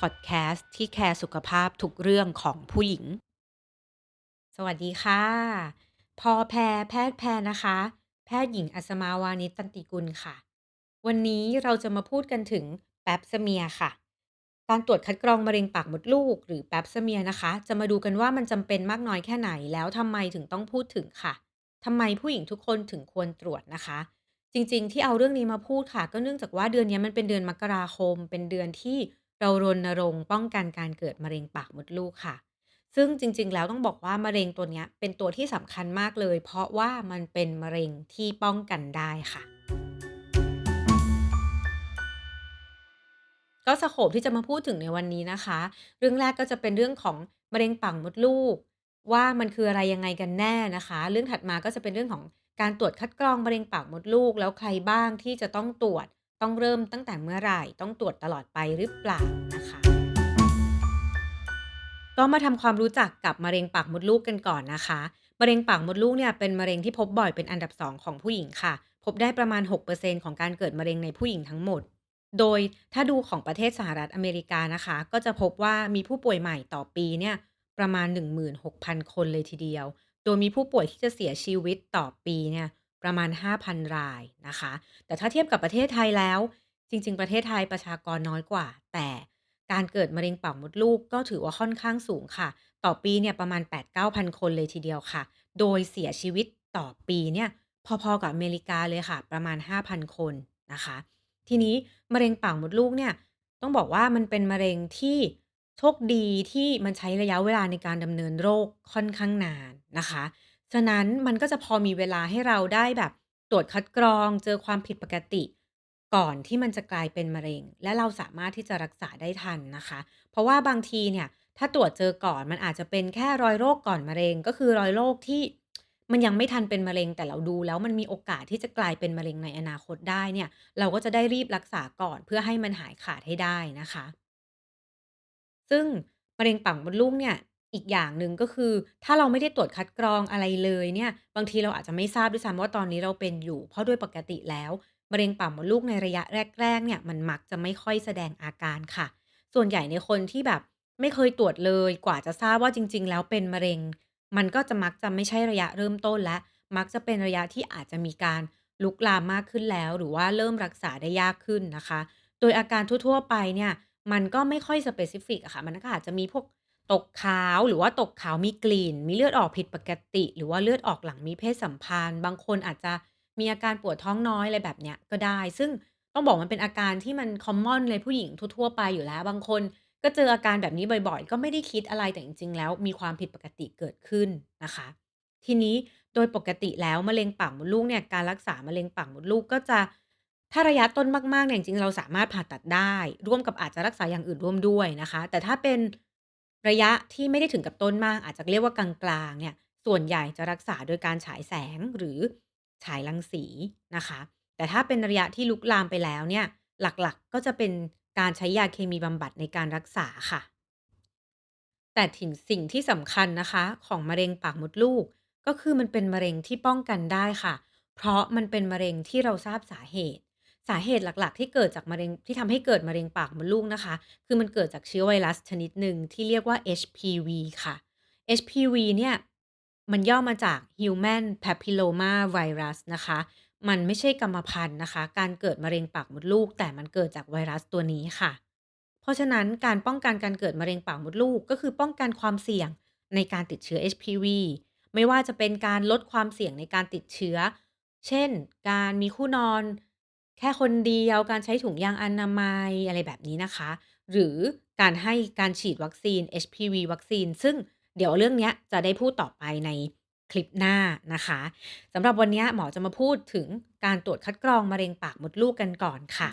พอดแคสต์ที่แคร์สุขภาพทุกเรื่องของผู้หญิง สวัสดีค่ะ พอแพรแพทย์แพรนะคะ แพทย์หญิงอัศมาวานิชตันติกุลค่ะ วันนี้เราจะมาพูดกันถึงแปปสเมียค่ะ การตรวจคัดกรองมะเร็งปากมดลูก หรือแปปสเมียนะคะ จะมาดูกันว่ามันจำเป็นมากน้อยแค่ไหนแล้วทำไมถึงต้องพูดถึงค่ะทำไมผู้หญิงทุกคนถึงควรตรวจนะคะจริงๆ ที่เอาเรื่องนี้มาพูดค่ะ ก็เนื่องจากว่าเดือนนี้มันเป็นเดือนมกราคม เป็นเดือนที่ เรารณรงค์ป้องกันการเกิดมะเร็งปากมดลูกค่ะ ซึ่งจริงๆ แล้วต้องบอกว่ามะเร็งตัวเนี้ยเป็นตัวที่สำคัญมากเลย เพราะว่ามันเป็นมะเร็งที่ป้องกันได้ค่ะ ก็สโคปที่จะมาพูดถึงในวันนี้นะคะ เรื่องแรกก็จะเป็นเรื่องของมะเร็งปากมดลูก ว่ามันคืออะไรยังไงกันแน่นะคะ เรื่องถัดมาก็จะเป็นเรื่องของการตรวจคัดกรองมะเร็งปากมดลูก แล้วใครบ้างที่จะต้องตรวจ ต้องเริ่มตั้งแต่เมื่อไหร่ ต้องตรวจตลอดไปหรือเปล่านะคะ ก็มาทำความรู้จักกับมะเร็งปากมดลูกกันก่อนนะคะ มะเร็งปากมดลูกเนี่ยเป็นมะเร็งที่พบบ่อยเป็นอันดับ 2 ของผู้หญิงค่ะ พบได้ประมาณ 6%ของการเกิดมะเร็งในผู้หญิงทั้งหมด โดยถ้าดูของประเทศสหรัฐอเมริกานะคะ ก็จะพบว่ามีผู้ป่วยใหม่ต่อปีเนี่ยประมาณ 16,000 คนเลยทีเดียว โดยมีผู้ป่วยที่จะเสียชีวิตต่อปีเนี่ย ประมาณ 5,000 รายนะคะ แต่ถ้าเทียบกับประเทศไทยแล้ว จริง ๆ ประเทศไทยประชากรน้อยกว่า แต่การเกิดมะเร็งปากมดลูกก็ถือว่าค่อนข้างสูงค่ะ ต่อปีเนี่ยประมาณ 8-9,000 คนเลยทีเดียวค่ะ โดยเสียชีวิตต่อปีเนี่ยพอๆกับอเมริกาเลยค่ะ ประมาณ 5,000 คนนะคะ ทีนี้มะเร็งปากมดลูกเนี่ยต้องบอกว่ามันเป็นมะเร็งที่โชคดีที่มันใช้ระยะเวลาในการดำเนินโรคค่อนข้างนานนะคะ ฉะนั้นมันก็จะพอมีเวลาให้เราได้แบบตรวจคัดกรอง เจอความผิดปกติ ก่อนที่มันจะกลายเป็นมะเร็ง และเราสามารถที่จะรักษาได้ทันนะคะ เพราะว่าบางทีเนี่ย ถ้าตรวจเจอก่อนมันอาจจะเป็นแค่รอยโรคก่อนมะเร็ง ก็คือรอยโรคที่มันยังไม่ทันเป็นมะเร็งแต่เราดูแล้วมันมีโอกาสที่จะกลายเป็นมะเร็งในอนาคตได้เนี่ย เราก็จะได้รีบรักษาก่อนเพื่อให้มันหายขาดให้ได้นะคะ ซึ่งมะเร็งปากมดลูกเนี่ย อีกอย่างหนึ่ง ก็คือถ้าเราไม่ได้ตรวจคัดกรองอะไรเลยเนี่ย บางทีเราอาจจะไม่ทราบด้วยซ้ำว่า ตอนนี้เราเป็นอยู่ เพราะโดยปกติแล้วมะเร็งปากมดลูกในระยะแรก ๆ เนี่ย มันมักจะไม่ค่อยแสดงอาการค่ะ ส่วนใหญ่ในคนที่แบบไม่เคยตรวจเลย กว่าจะทราบว่าจริง ๆ แล้วเป็นมะเร็ง มันก็จะมักจะไม่ใช่ระยะเริ่มต้นแล้ว มักจะเป็นระยะที่อาจจะมีการลุกลามมากขึ้นแล้ว หรือว่าเริ่มรักษาได้ยากขึ้นนะคะ โดยอาการทั่ว ๆ ไปเนี่ย มันก็ไม่ค่อย specific อะค่ะ มันก็อาจจะมีพวก ตกขาวหรือว่าตกขาวมีกลิ่น มีเลือดออกผิดปกติ หรือว่าเลือดออกหลังมีเพศสัมพันธ์ บางคนอาจจะมีอาการปวดท้องน้อยอะไรแบบเนี้ยก็ได้ ซึ่งต้องบอกมันเป็นอาการที่มัน common เลยผู้หญิงทั่วๆไปอยู่แล้ว บางคนก็เจออาการแบบนี้บ่อยๆ ก็ไม่ได้คิดอะไรแต่จริงๆแล้วมีความผิดปกติเกิดขึ้นนะคะ ทีนี้โดยปกติแล้วมะเร็งปากมดลูกเนี่ยการรักษามะเร็งปากมดลูกก็จะถ้าระยะต้นมากๆเนี่ยจริงๆเราสามารถผ่าตัดได้ ร่วมกับอาจจะรักษาอย่างอื่นร่วมด้วยนะคะ แต่ถ้าเป็น ระยะที่ไม่ได้ถึงกับต้นมาก อาจจะเรียกว่ากลางๆเนี่ย ส่วนใหญ่จะรักษาโดยการฉายแสงหรือฉายรังสีนะคะ แต่ถ้าเป็นระยะที่ลุกลามไปแล้วเนี่ย หลักๆก็จะเป็นการใช้ยาเคมีบำบัดในการรักษาค่ะ แต่ถิงสิ่งที่สำคัญนะคะ ของมะเร็งปากมดลูก ก็คือมันเป็นมะเร็งที่ป้องกันได้ค่ะ เพราะมันเป็นมะเร็งที่เราทราบสาเหตุ สาเหตุหลัก ๆ ที่เกิดจากมะเร็งที่ทำให้เกิดมะเร็งปากมดลูกนะคะ คือมันเกิดจากเชื้อไวรัสชนิดหนึ่งที่เรียกว่า HPV ค่ะ HPV เนี่ยมันย่อมาจาก Human Papilloma Virus นะคะ มันไม่ใช่กรรมพันธุ์นะคะ การเกิดมะเร็งปากมดลูก แต่มันเกิดจากไวรัสตัวนี้ค่ะ เพราะฉะนั้นการป้องกันการเกิดมะเร็งปากมดลูก ก็คือป้องกันความเสี่ยงในการติดเชื้อ HPV ไม่ว่าจะเป็นการลดความเสี่ยงในการติดเชื้อ เช่น การมีคู่นอน แค่คนเดียว การใช้ถุงยางอนามัย อะไรแบบนี้นะคะ หรือการให้การฉีดวัคซีน HPV วัคซีน ซึ่งเดี๋ยวเรื่องนี้จะได้พูดต่อไปในคลิปหน้านะคะสำหรับวันนี้หมอจะมาพูดถึงการตรวจคัดกรองมะเร็งปากมดลูกกันก่อนค่ะ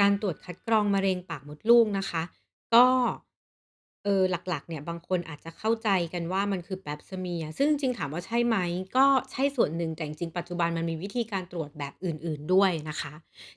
การตรวจคัดกรองมะเร็งปากมดลูกนะคะ ก็ เออ หลัก ๆ เนี่ย บางคนอาจจะเข้าใจกันว่า มันคือ Pap smear ซึ่งจริง ๆ ถามว่าใช่ไหม ก็ใช่ส่วนหนึ่ง แต่จริง ๆ ปัจจุบันมันมีวิธีการตรวจแบบอื่น ๆ ด้วยนะคะ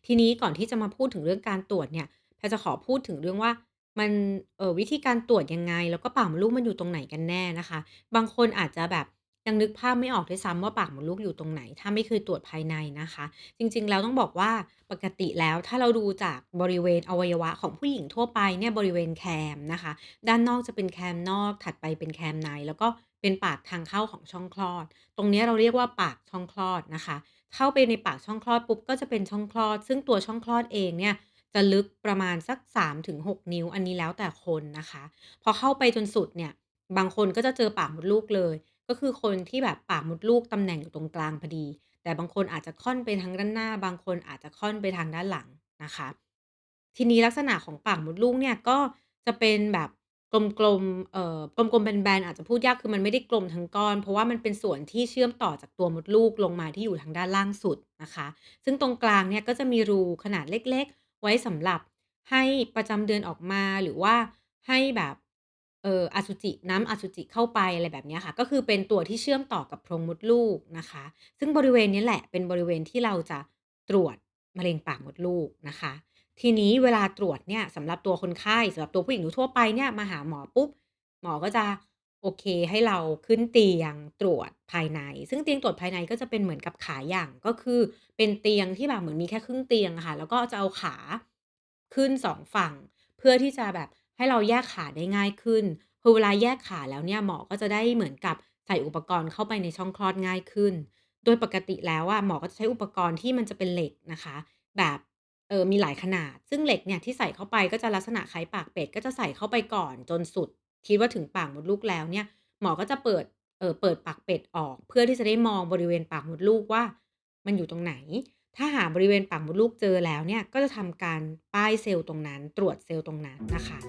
ทีนี้ก่อนที่จะมาพูดถึงเรื่องการตรวจเนี่ย แพรจะขอพูดถึงเรื่องว่า มัน เอ่อ วิธีการตรวจยังไง แล้วก็ปากมดลูกมันอยู่ตรงไหนกันแน่นะคะ บางคนอาจจะแบบ ยังนึกภาพไม่ออกด้วยซ้ำว่าปากมดลูกอยู่ตรงไหน ถ้าไม่เคยตรวจภายในนะคะ จริงๆ แล้วต้องบอกว่าปกติแล้วถ้าเราดูจากบริเวณอวัยวะของผู้หญิงทั่วไปเนี่ยบริเวณแคมนะคะ ด้านนอกจะเป็นแคมนอกถัดไปเป็นแคมใน แล้วก็เป็นปากทางเข้าของช่องคลอด ตรงนี้เราเรียกว่าปากช่องคลอดนะคะ เข้าไปในปากช่องคลอดปุ๊บก็จะเป็นช่องคลอด ซึ่งตัวช่องคลอดเองเนี่ยจะลึกประมาณสัก 3-6 นิ้ว อันนี้แล้วแต่คนนะคะ พอเข้าไปจนสุดเนี่ย บางคนก็จะเจอปากมดลูกเลย ก็คือคนที่แบบปากมดลูกตำแหน่งอยู่ตรงกลางพอดี แต่บางคนอาจจะค่อนไปทางด้านหน้า บางคนอาจจะค่อนไปทางด้านหลังนะคะ ทีนี้ลักษณะของปากมดลูกเนี่ยก็จะเป็นแบบกลมๆ เอ่อกลมๆแบนๆอาจจะพูดยากคือมันไม่ได้กลมทั้งก้อน เพราะว่ามันเป็นส่วนที่เชื่อมต่อจากตัวมดลูกลงมาที่อยู่ทางด้านล่างสุดนะคะ ซึ่งตรงกลางเนี่ยก็จะมีรูขนาดเล็กๆ ไว้สำหรับให้ประจำเดือนออกมาหรือว่าให้แบบ เอ่ออสุจิน้ำอสุจิเข้าไปอะไรแบบเนี้ยค่ะ ก็คือเป็นตัวที่เชื่อมต่อกับโพรงมดลูกนะคะ ซึ่งบริเวณนี้แหละเป็นบริเวณที่เราจะตรวจมะเร็งปากมดลูกนะคะ ทีนี้เวลาตรวจเนี่ยสำหรับตัวคนไข้สำหรับตัวผู้หญิงทั่วไปเนี่ยมาหาหมอปุ๊บหมอก็จะโอเคให้เราขึ้นเตียงตรวจภายใน ซึ่งเตียงตรวจภายในก็จะเป็นเหมือนกับขาหยั่งก็คือเป็นเตียงที่แบบเหมือนมีแค่ครึ่งเตียงอะค่ะ แล้วก็จะเอาขาขึ้นสองฝั่ง เพื่อที่จะแบบ ให้เราแยกขาได้ง่ายขึ้นคือเวลาแยกขาแล้วเนี่ยหมอก็จะได้เหมือนกับใส่อุปกรณ์เข้าไปในช่องคลอดง่ายขึ้น โดยปกติแล้วอะหมอก็จะใช้อุปกรณ์ที่มันจะเป็นเหล็กนะคะ แบบเออมีหลายขนาด ซึ่งเหล็กเนี่ยที่ใส่เข้าไปก็จะลักษณะคล้ายปากเป็ดก็จะใส่เข้าไปก่อนจนสุด คิดว่าถึงปากมดลูกแล้วเนี่ย หมอก็จะเปิดเออเปิดปากเป็ดออก เพื่อที่จะได้มองบริเวณปากมดลูกว่า มันอยู่ตรงไหน ถ้าหาบริเวณปากมดลูกเจอแล้วเนี่ยก็จะทำการป้ายเซลล์ตรงนั้น ตรวจเซลล์ตรงนั้นนะคะ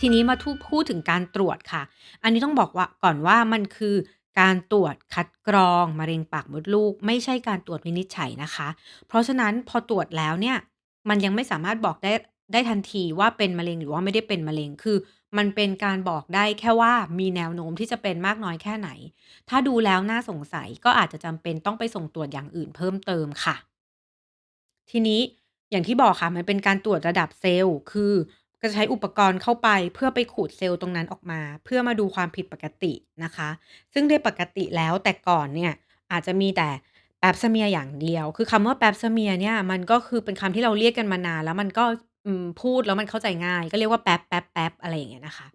ทีนี้มาทูพูดถึงการตรวจค่ะ อันนี้ต้องบอกว่าก่อนว่ามันคือการตรวจคัดกรองมะเร็งปากมดลูก ไม่ใช่การตรวจวินิจฉัยนะคะ เพราะฉะนั้นพอตรวจแล้วเนี่ยมันยังไม่สามารถบอกได้ได้ทันทีว่าเป็นมะเร็งหรือว่าไม่ได้เป็นมะเร็ง คือ มันเป็นการบอกได้แค่ว่ามีแนวโน้มที่จะเป็นมากน้อยแค่ไหน ถ้าดูแล้วน่าสงสัยก็อาจจะจำเป็นต้องไปส่งตรวจอย่างอื่นเพิ่มเติมค่ะ ทีนี้อย่างที่บอกค่ะมันเป็นการตรวจระดับเซลล์ คือก็จะใช้อุปกรณ์เข้าไปเพื่อไปขูดเซลล์ตรงนั้นออกมา เพื่อมาดูความผิดปกตินะคะ ซึ่งโดยปกติแล้วแต่ก่อนเนี่ยอาจจะมีแต่ Pap smear อย่างเดียว คือคำว่า Pap smear เนี่ยมันก็คือเป็นคำที่เราเรียกกันมานานแล้วมันก็ อืม พูดแล้วมันเข้าใจง่าย ก็เรียกว่าแป๊บ แป๊บ แป๊บ อะไรอย่างเงี้ยนะคะ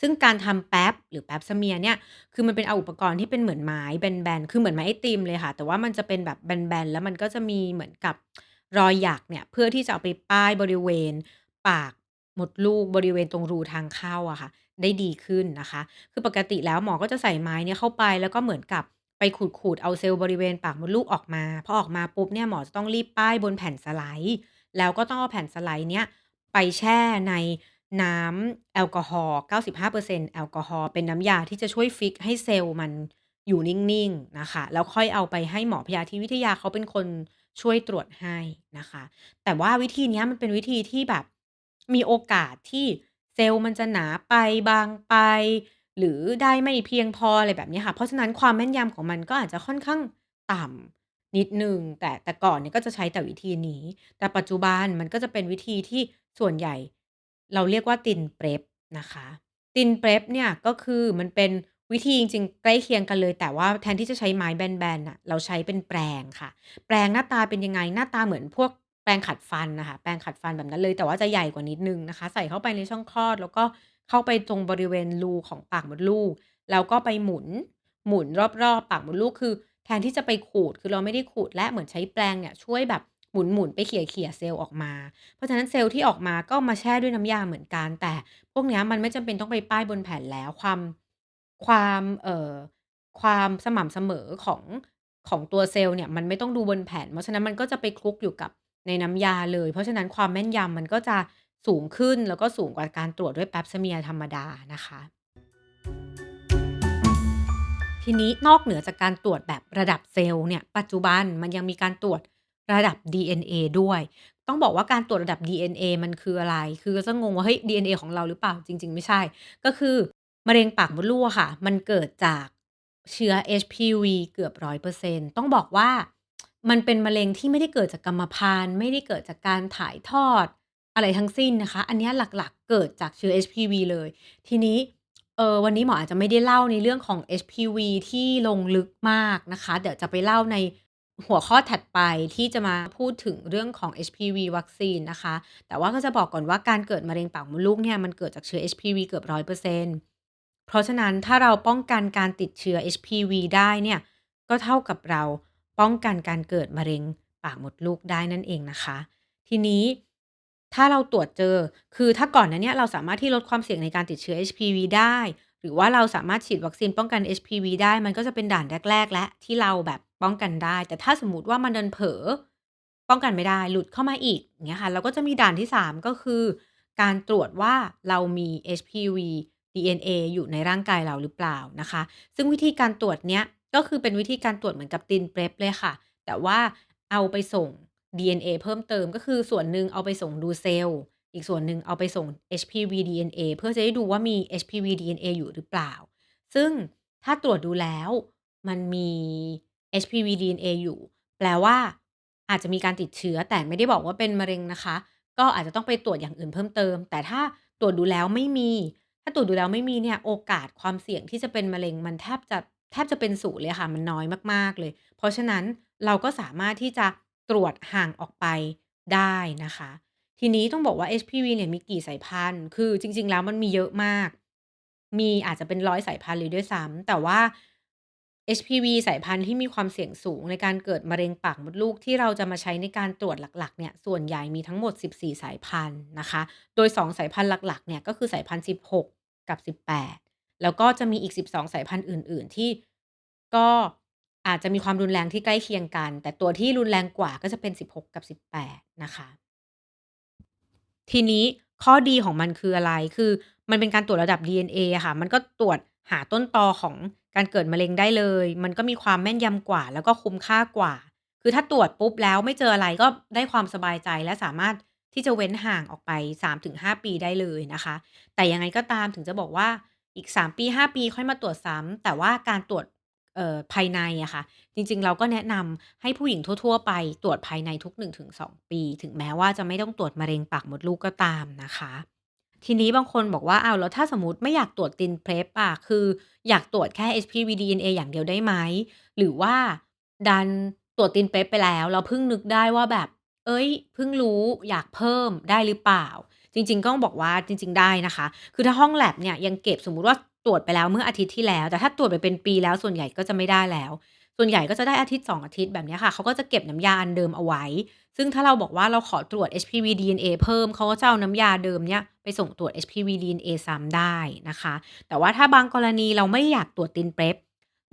ซึ่งการทำแป๊บหรือ Pap smear เนี่ย คือมันเป็นเอาอุปกรณ์ที่เป็นเหมือนไม้แบนๆ คือเหมือนไม้ไอติมเลยค่ะ แต่ว่ามันจะเป็นแบบแบนๆ แล้วมันก็จะมีเหมือนกับรอยหยักเนี่ย เพื่อที่จะเอาไปป้ายบริเวณ ปากมดลูกบริเวณตรงรูทางเข้าอะค่ะ ได้ดีขึ้นนะคะ คือปกติแล้วหมอก็จะใส่ไม้เนี่ยเข้าไป แล้วก็เหมือนกับไปขูดๆเอาเซลล์บริเวณปากมดลูกออกมา พอออกมาปุ๊บเนี่ยหมอจะต้องรีบป้ายบนแผ่นสไลด์ แล้วก็ต้องเอาแผ่นสไลด์เนี้ยไปแช่ในน้ำแอลกอฮอล์95%แอลกอฮอล์เป็นน้ำยาที่จะช่วยฟิกให้เซลล์มันอยู่นิ่งๆนะคะ แล้วค่อยเอาไปให้หมอพยาธิวิทยาเขาเป็นคนช่วยตรวจให้นะคะ แต่ว่าวิธีนี้มันเป็นวิธีที่แบบมีโอกาสที่เซลล์มันจะหนาไปบางไป หรือได้ไม่เพียงพออะไรแบบนี้ค่ะ เพราะฉะนั้นความแม่นยำของมันก็อาจจะค่อนข้างต่ำ นิดหนึ่ง แต่แต่ก่อนเนี่ยก็จะใช้แต่วิธีนี้ แต่ปัจจุบันมันก็จะเป็นวิธีที่ส่วนใหญ่ เราเรียกว่า Thin Prep นะคะ Thin Prep เนี่ยก็คือมันเป็นวิธีจริง ๆ ใกล้เคียงกันเลย แต่ว่าแทนที่จะใช้ไม้แบนๆน่ะเราใช้เป็นแปรงค่ะ แปรงหน้าตาเป็นยังไง หน้าตาเหมือนพวกแปรงขัดฟันนะคะ แปรงขัดฟันแบบนั้นเลย แต่ว่าจะใหญ่กว่านิดหนึ่งนะคะ ใส่เข้าไปในช่องคลอด แล้วก็เข้าไปตรงบริเวณรูของปากมดลูก แล้วก็ไปหมุน หมุนรอบๆ ปากมดลูกคือ แทนที่จะไปขูดคือเราไม่ได้ขูดและเหมือนใช้แปรงเนี่ยช่วยแบบหมุนๆไปเขี่ยๆเซลล์ออกมา เพราะฉะนั้นเซลล์ที่ออกมาก็มาแช่ด้วยน้ำยาเหมือนกัน แต่พวกเนี้ยมันไม่จำเป็นต้องไปป้ายบนแผ่นแล้วความความเอ่อความสม่ำเสมอของของตัวเซลล์เนี่ยมันไม่ต้องดูบนแผ่น เพราะฉะนั้นมันก็จะไปคลุกอยู่กับในน้ำยาเลย เพราะฉะนั้นความแม่นยำมันก็จะสูงขึ้นแล้วก็สูงกว่าการตรวจด้วย Pap smear ธรรมดานะคะ ทีนี้นอกเหนือจากการตรวจแบบระดับเซลล์เนี่ย ปัจจุบันมันยังมีการตรวจระดับ DNA ด้วย ต้องบอกว่าการตรวจระดับ DNA มันคืออะไร คือจะงงว่าเฮ้ย DNA ของเราหรือเปล่า จริง ๆ ไม่ใช่ ก็คือมะเร็งปากมดลูกค่ะ มันเกิดจากเชื้อ HPV เกือบ100%ต้องบอกว่ามันเป็นมะเร็งที่ไม่ได้เกิดจากกรรมพันธุ์ไม่ได้เกิดจากการถ่ายทอดอะไรทั้งสิ้นนะคะ อันนี้หลักๆ เกิดจากเชื้อ HPV เลย ทีนี้ เออ วันนี้หมออาจจะไม่ได้เล่าในเรื่องของ HPV ที่ลงลึกมากนะคะ เดี๋ยวจะไปเล่าในหัวข้อถัดไปที่จะมาพูดถึงเรื่องของ HPV วัคซีนนะคะ แต่ว่าก็จะบอกก่อนว่าการเกิดมะเร็งปากมดลูกเนี่ยมันเกิดจากเชื้อ HPV เกือบ100%เปอร์เซ็นต์เพราะฉะนั้นถ้าเราป้องกันการติดเชื้อ HPV ได้เนี่ยก็เท่ากับเราป้องกันการเกิดมะเร็งปากมดลูกได้นั่นเองนะคะ ทีนี้ ถ้าเราตรวจเจอ คือถ้าก่อนหน้าเนี้ยเราสามารถที่ลดความเสี่ยงในการติดเชื้อ HPV ได้ หรือว่าเราสามารถฉีดวัคซีนป้องกัน HPV ได้ มันก็จะเป็นด่านแรก ๆ แล้วที่เราแบบป้องกันได้ แต่ถ้าสมมติว่ามันเดันเผลอป้องกันไม่ได้หลุดเข้ามาอีกอย่างเงี้ยค่ะเราก็จะมีด่านที่ 3 ก็คือ การตรวจว่าเรามี HPV DNA อยู่ในร่างกายเราหรือเปล่านะคะ ซึ่งวิธีการตรวจเนี้ยก็คือเป็นวิธีการตรวจเหมือนกับ TIN PrEP เลยค่ะ แต่ว่าเอาไปส่ง DNA เพิ่มเติมก็คือส่วนหนึ่งเอาไปส่งดูเซลล์ อีกส่วนหนึ่งเอาไปส่ง HPV DNA เพื่อจะได้ดูว่ามี HPV DNA อยู่หรือเปล่า ซึ่งถ้าตรวจดูแล้วมันมี HPV DNA อยู่ แปลว่า อาจจะมีการติดเชื้อแต่ไม่ได้บอกว่าเป็นมะเร็งนะคะ ก็อาจจะต้องไปตรวจอย่างอื่นเพิ่มเติม แต่ถ้าตรวจดูแล้วไม่มี ถ้าตรวจดูแล้วไม่มีเนี่ยโอกาสความเสี่ยงที่จะเป็นมะเร็งมันแทบจะแทบจะเป็นศูนย์เลยค่ะ มันน้อยมากๆเลย เพราะฉะนั้นเราก็สามารถที่จะ ตรวจห่างออกไปได้นะคะ ทีนี้ต้องบอกว่า HPV เนี่ยมีกี่สายพันธุ์ คือจริง ๆ แล้วมันมีเยอะมาก มีอาจจะเป็น100สายพันธุ์เลยด้วยซ้ำแต่ว่า HPV สายพันธุ์ที่มีความเสี่ยงสูงในการเกิดมะเร็งปากมดลูกที่เราจะมาใช้ในการตรวจหลักๆเนี่ยส่วนใหญ่มีทั้งหมด 14 สายพันธุ์นะคะ โดย 2 สายพันธุ์หลักๆเนี่ยก็คือสายพันธุ์ 16 กับ 18 แล้วก็จะมีอีก 12 สายพันธุ์อื่น ๆ ที่ก็ อาจจะมีความรุนแรงที่ใกล้เคียงกัน แต่ตัวที่รุนแรงกว่าก็จะเป็น 16 กับ 18 นะคะ ทีนี้ข้อดีของมันคืออะไร คือมันเป็นการตรวจระดับ DNA อะค่ะ มันก็ตรวจหาต้นตอของการเกิดมะเร็งได้เลย มันก็มีความแม่นยำกว่า แล้วก็คุ้มค่ากว่า คือถ้าตรวจปุ๊บแล้วไม่เจออะไรก็ได้ความสบายใจและสามารถที่จะเว้นห่างออกไป 3-5 ปีได้เลยนะคะ แต่ยังไงก็ตามถึงจะบอกว่าอีก 3 ปี 5 ปีค่อยมาตรวจซ้ำแต่ว่าการตรวจ เอ่อภายในอะค่ะ จริง ๆ เราก็แนะนำให้ผู้หญิงทั่ว ๆ ไปตรวจภายในทุก 1-2 ปี ถึงแม้ว่าจะไม่ต้องตรวจมะเร็งปากมดลูกก็ตามนะคะ ทีนี้บางคนบอกว่า อ้าว แล้วถ้าสมมติไม่อยากตรวจ TIN PrEP อะ คืออยากตรวจแค่ HPV DNA อย่างเดียวได้ไหม หรือว่าดันตรวจ TIN PrEP ไปแล้ว แล้วเพิ่งนึกได้ว่าแบบ เฮ้ย เพิ่งรู้อยากเพิ่มได้หรือเปล่า จริง ๆ ก็ต้องบอกว่าจริง ๆ ได้นะคะ คือถ้าห้อง lab เนี่ยยังเก็บ สมมุติว่า ตรวจไปแล้วเมื่ออาทิตย์ที่แล้ว แต่ถ้าตรวจไปเป็นปีแล้วส่วนใหญ่ก็จะไม่ได้แล้ว ส่วนใหญ่ก็จะได้อาทิตย์ 2 อาทิตย์แบบนี้ค่ะเขาก็จะเก็บน้ำยาอันเดิมเอาไว้ ซึ่งถ้าเราบอกว่าเราขอตรวจ HPV DNA เพิ่มเขาก็จะเอาน้ำยาเดิมเนี่ยไปส่งตรวจ HPV DNA ซ้ำได้นะคะ แต่ว่าถ้าบางกรณีเราไม่อยากตรวจ TIN PrEP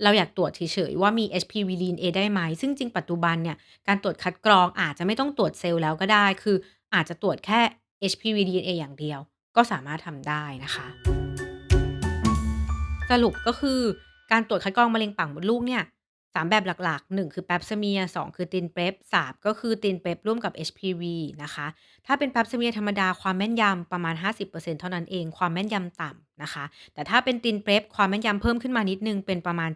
เราอยากตรวจเฉยๆว่ามี HPV DNA ได้ไหม ซึ่งจริงปัจจุบันเนี่ยการตรวจคัดกรองอาจจะไม่ต้องตรวจเซลล์แล้วก็ได้ คืออาจจะตรวจแค่ HPV DNA อย่างเดียว ก็สามารถทำได้นะคะ สรุปก็คือการตรวจคัดกรองมะเร็งปากมดลูกเนี่ย3แบบหลักๆ 1 คือ Pap smear 2คือ TIN PrEP 3ก็คือ TIN PrEP ร่วมกับ HPV นะคะ ถ้าเป็น Pap smear ธรรมดาความแม่นยำประมาณ 50%เท่านั้นเอง ความแม่นยำต่ำนะคะ แต่ถ้าเป็น TIN PrEP ความแม่นยำเพิ่มขึ้นมานิดนึงเป็นประมาณ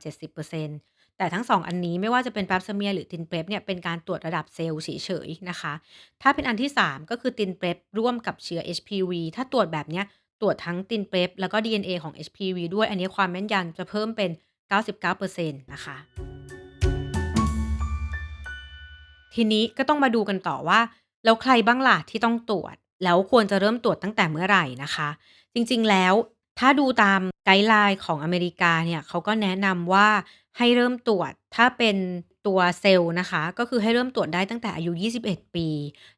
70%แต่ทั้ง2อ,อันนี้ไม่ว่าจะเป็น Pap smear หรือ TIN PrEP เนี่ยเป็นการตรวจระดับเซลล์เฉยๆนะคะ ถ้าเป็นอันที่ 3 ก็คือ TIN PrEP ร่วมกับเชื้อ HPV ถ้าตรวจแบบเนี้ย ตรวจทั้ง TIN PrEP แล้วก็ DNA ของ HPV ด้วย อันนี้ความแม่นยำจะเพิ่มเป็น 99%นะคะ ทีนี้ก็ต้องมาดูกันต่อว่า แล้วใครบ้างล่ะที่ต้องตรวจ แล้วควรจะเริ่มตรวจตั้งแต่เมื่อไหร่นะคะ จริงๆแล้วถ้าดูตามไกด์ไลน์ของอเมริกาเนี่ยเขาก็แนะนำว่าให้เริ่มตรวจถ้าเป็น ตัวเซลล์นะคะ ก็คือให้เริ่มตรวจได้ตั้งแต่อายุ 21 ปี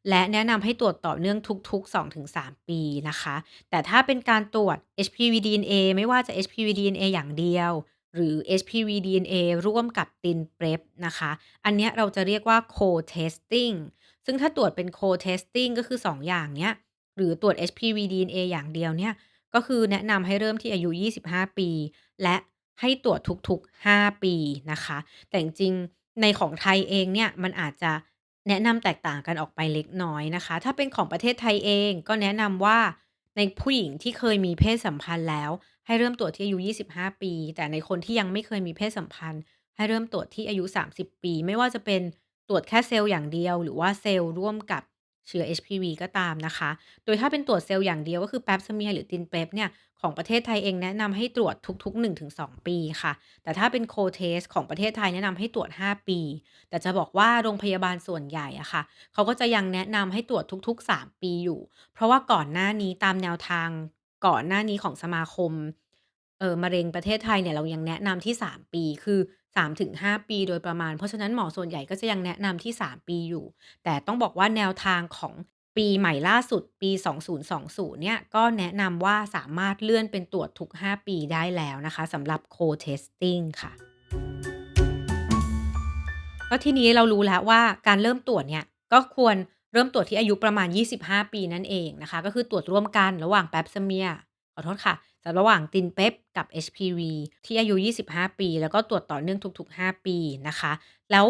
และแนะนำให้ตรวจต่อเนื่องทุก ๆ 2-3 ปีนะคะ แต่ถ้าเป็นการตรวจ HPV DNA ไม่ว่าจะ HPV DNA อย่างเดียว หรือ HPV DNA ร่วมกับ TIN PrEP นะคะ อันนี้เราจะเรียกว่า co-testing ซึ่งถ้าตรวจเป็น co-testing ก็คือ 2 อย่างเนี้ย หรือตรวจ HPV DNA อย่างเดียวเนี่ยก็คือแนะนำให้เริ่มที่อายุ 25 ปี และให้ตรวจทุกๆ 5 ปีนะคะ แต่จริง ในของไทยเองเนี่ย มันอาจจะแนะนำแตกต่างกันออกไปเล็กน้อยนะคะ ถ้าเป็นของประเทศไทยเองก็แนะนำว่า ในผู้หญิงที่เคยมีเพศสัมพันธ์แล้ว ให้เริ่มตรวจที่อายุ 25 ปี แต่ในคนที่ยังไม่เคยมีเพศสัมพันธ์ ให้เริ่มตรวจที่อายุ 30 ปี ไม่ว่าจะเป็นตรวจแค่เซลล์อย่างเดียว หรือว่าเซลล์ร่วมกับ เชื้อ HPV ก็ตามนะคะ โดยถ้าเป็นตรวจเซลล์อย่างเดียวก็คือ Pap smear หรือ TinPrep เนี่ยของประเทศไทยเองแนะนำให้ตรวจทุก ๆ 1-2 ปีค่ะ แต่ถ้าเป็น Co-test ของประเทศไทยแนะนำให้ตรวจ 5 ปี แต่จะบอกว่าโรงพยาบาลส่วนใหญ่อะค่ะ เขาก็จะยังแนะนำให้ตรวจทุก ๆ 3 ปีอยู่ เพราะว่าก่อนหน้านี้ตามแนวทางก่อนหน้านี้ของสมาคมเอ่อมะเร็งประเทศไทยเนี่ยเรายังแนะนำที่ 3 ปีคือ 3-5 ปีโดยประมาณ เพราะฉะนั้นหมอส่วนใหญ่ก็จะยังแนะนำที่ 3 ปีอยู่ แต่ต้องบอกว่าแนวทางของปีใหม่ล่าสุดปี 2020 เนี่ย ก็แนะนำว่าสามารถเลื่อนเป็นตรวจทุก 5 ปีได้แล้วนะคะสำหรับ Co-testing ค่ะก็ทีนี้เรารู้แล้วว่าการเริ่มตรวจเนี่ยก็ควรเริ่มตรวจที่อายุประมาณ 25 ปีนั่นเองนะคะ ก็คือตรวจร่วมกันระหว่าง Pap smear ขอโทษค่ะ แต่ระหว่าง TinPrep กับ HPV ที่อายุ 25 ปี แล้วก็ตรวจต่อเนื่องทุก ๆ 5 ปีนะคะ แล้ว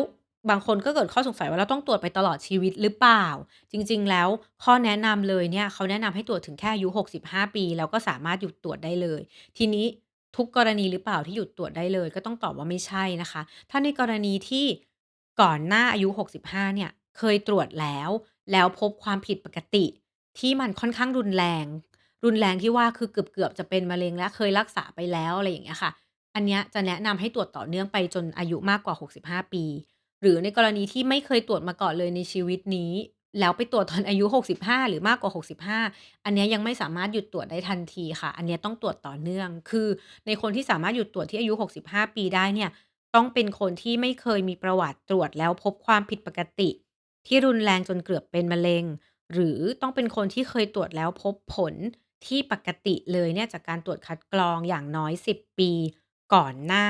บางคนก็เกิดข้อสงสัยว่าเราต้องตรวจไปตลอดชีวิตหรือเปล่า จริง ๆ แล้วข้อแนะนำเลยเนี่ยเขาแนะนำให้ตรวจถึงแค่อายุ 65 ปี แล้วก็สามารถหยุดตรวจได้เลย ทีนี้ทุกกรณีหรือเปล่าที่หยุดตรวจได้เลย ก็ต้องตอบว่าไม่ใช่นะคะ ถ้าในกรณีที่ก่อนหน้าอายุ 65 เนี่ยเคยตรวจแล้ว แล้วพบความผิดปกติที่มันค่อนข้างรุนแรง รุนแรงที่ว่าคือเกือบๆจะเป็นมะเร็งแล้วเคยรักษาไปแล้วอะไรอย่างเงี้ยค่ะ อันเนี้ยจะแนะนำให้ตรวจต่อเนื่องไปจนอายุมากกว่า 65 ปี หรือในกรณีที่ไม่เคยตรวจมาก่อนเลยในชีวิตนี้ แล้วไปตรวจตอนอายุ 65 หรือมากกว่า 65 อันเนี้ยยังไม่สามารถหยุดตรวจได้ทันทีค่ะ อันเนี้ยต้องตรวจต่อเนื่อง คือ ในคนที่สามารถหยุดตรวจที่อายุ 65 ปีได้เนี่ยต้องเป็นคนที่ไม่เคยมีประวัติตรวจแล้วพบความผิดปกติ ที่รุนแรงจนเกือบเป็นมะเร็ง หรือต้องเป็นคนที่เคยตรวจแล้วพบผล ที่ปกติเลยเนี่ยจากการตรวจคัดกรองอย่างน้อย 10 ปี ก่อนหน้า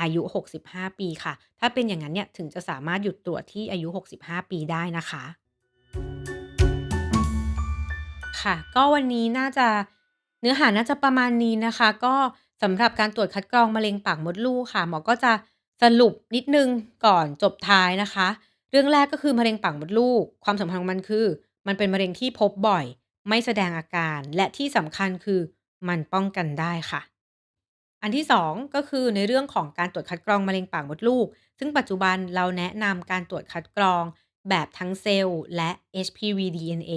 อายุ 65 ปีค่ะ ถ้าเป็นอย่างนั้นเนี่ยถึงจะสามารถหยุดตรวจที่อายุ 65 ปีได้นะคะ ค่ะ ก็วันนี้น่าจะเนื้อหาน่าจะประมาณนี้นะคะ ก็สำหรับการตรวจคัดกรองมะเร็งปากมดลูกค่ะหมอก็จะสรุปนิดนึงก่อนจบท้ายนะคะ เรื่องแรกก็คือมะเร็งปากมดลูก ความสำคัญของมันคือ มันเป็นมะเร็งที่พบบ่อย ไม่แสดงอาการ และที่สำคัญคือมันป้องกันได้ค่ะ อันที่ 2 ก็คือในเรื่องของการตรวจคัดกรองมะเร็งปากมดลูก ซึ่งปัจจุบันเราแนะนำการตรวจคัดกรองแบบทั้งเซลล์และ HPV DNA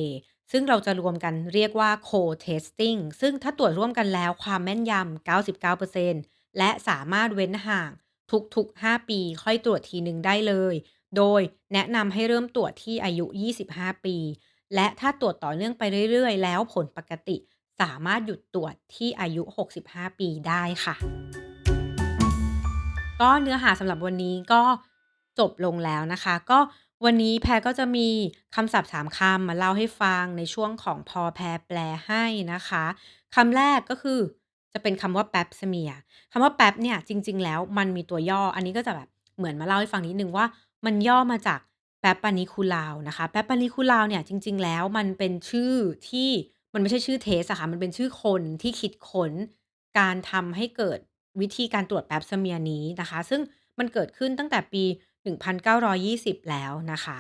ซึ่งเราจะรวมกันเรียกว่า Co-testing ซึ่งถ้าตรวจร่วมกันแล้วความแม่นยำ 99%และสามารถเว้นห่างทุกๆ 5 ปีค่อยตรวจทีหนึ่งได้เลย โดยแนะนำให้เริ่มตรวจที่อายุ 25 ปี และถ้าตรวจต่อเนื่องไปเรื่อยๆ แล้วผลปกติสามารถหยุดตรวจที่อายุ 65 ปีได้ค่ะ ก็เนื้อหาสำหรับวันนี้ก็จบลงแล้วนะคะ ก็วันนี้แพรก็จะมีคำศัพท์3คำมาเล่าให้ฟังในช่วงของพอแพรแปลให้นะคะคำแรกก็คือจะเป็นคำว่า Pap smear คำว่า Pap เนี่ยจริง ๆ แล้วมันมีตัวย่อ อันนี้ก็จะแบบเหมือนมาเล่าให้ฟังนิดนึงว่า มันย่อมาจาก Papaniculaw นะคะ Papaniculaw เนี่ยจริง ๆ แล้วมันเป็นชื่อที่มันไม่ใช่ชื่อเทสอะค่ะมันเป็นชื่อคนที่คิดค้นการทำให้เกิดวิธีการตรวจ Pap smear นี้นะคะ ซึ่งมันเกิดขึ้นตั้งแต่ปี 1920 แล้วนะคะ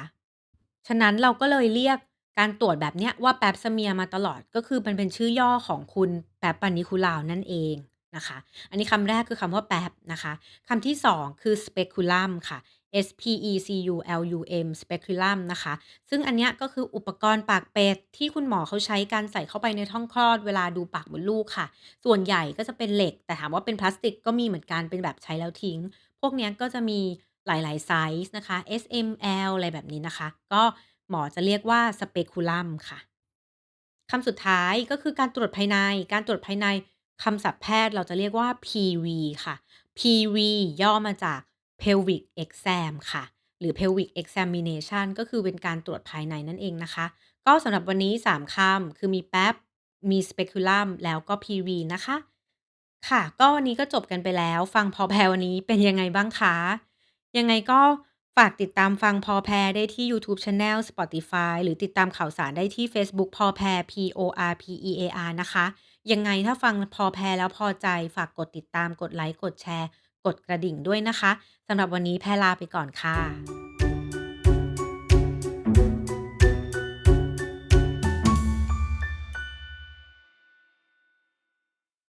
ฉะนั้นเราก็เลยเรียกการตรวจแบบเนี้ยว่า Pap smear มาตลอดก็คือมันเป็นชื่อย่อของคุณ Papanicolaou นั่นเอง นะคะ อันนี้คำแรกคือคำว่า Pap นะคะคำที่สองคือ Speculum ค่ะ S-P-E-C-U-L-U-M Speculum นะคะ ซึ่งอันนี้ก็คืออุปกรณ์ปากเป็ดที่คุณหมอเขาใช้การใส่เข้าไปในท้องคลอดเวลาดูปากมดลูกค่ะ ส่วนใหญ่ก็จะเป็นเหล็ก แต่ถามว่าเป็นพลาสติกก็มีเหมือนกันเป็นแบบใช้แล้วทิ้ง พวกนี้ก็จะมีหลาย ๆ ไซส์นะคะ S M L อะไรแบบนี้นะคะ ก็หมอจะเรียกว่า Speculum ค่ะคำสุดท้ายก็คือการตรวจภายใน การตรวจภายใน คำศัพท์แพทย์เราจะเรียกว่า PV ค่ะ PV ย่อมาจาก pelvic exam ค่ะ หรือ pelvic examination ก็คือเป็นการตรวจภายในนั่นเองนะคะ ก็สำหรับวันนี้ 3คำคือมี Pap มี Speculum แล้วก็ PV นะคะ ค่ะ ก็วันนี้ก็จบกันไปแล้ว ฟังพอแพรวันนี้เป็นยังไงบ้างคะ ยังไงก็ฝากติดตามฟังพอแพรได้ที่ YouTube Channel Spotify หรือติดตามข่าวสารได้ที่เฟซบุ๊กพอแพร P-O-R-P-E-A-R นะคะ ยังไงถ้าฟังพอแพรแล้วพอใจฝากกดติดตามกดไลค์กดแชร์ กดกระดิ่งด้วยนะคะสำหรับวันนี้แพรลาไปก่อนค่ะ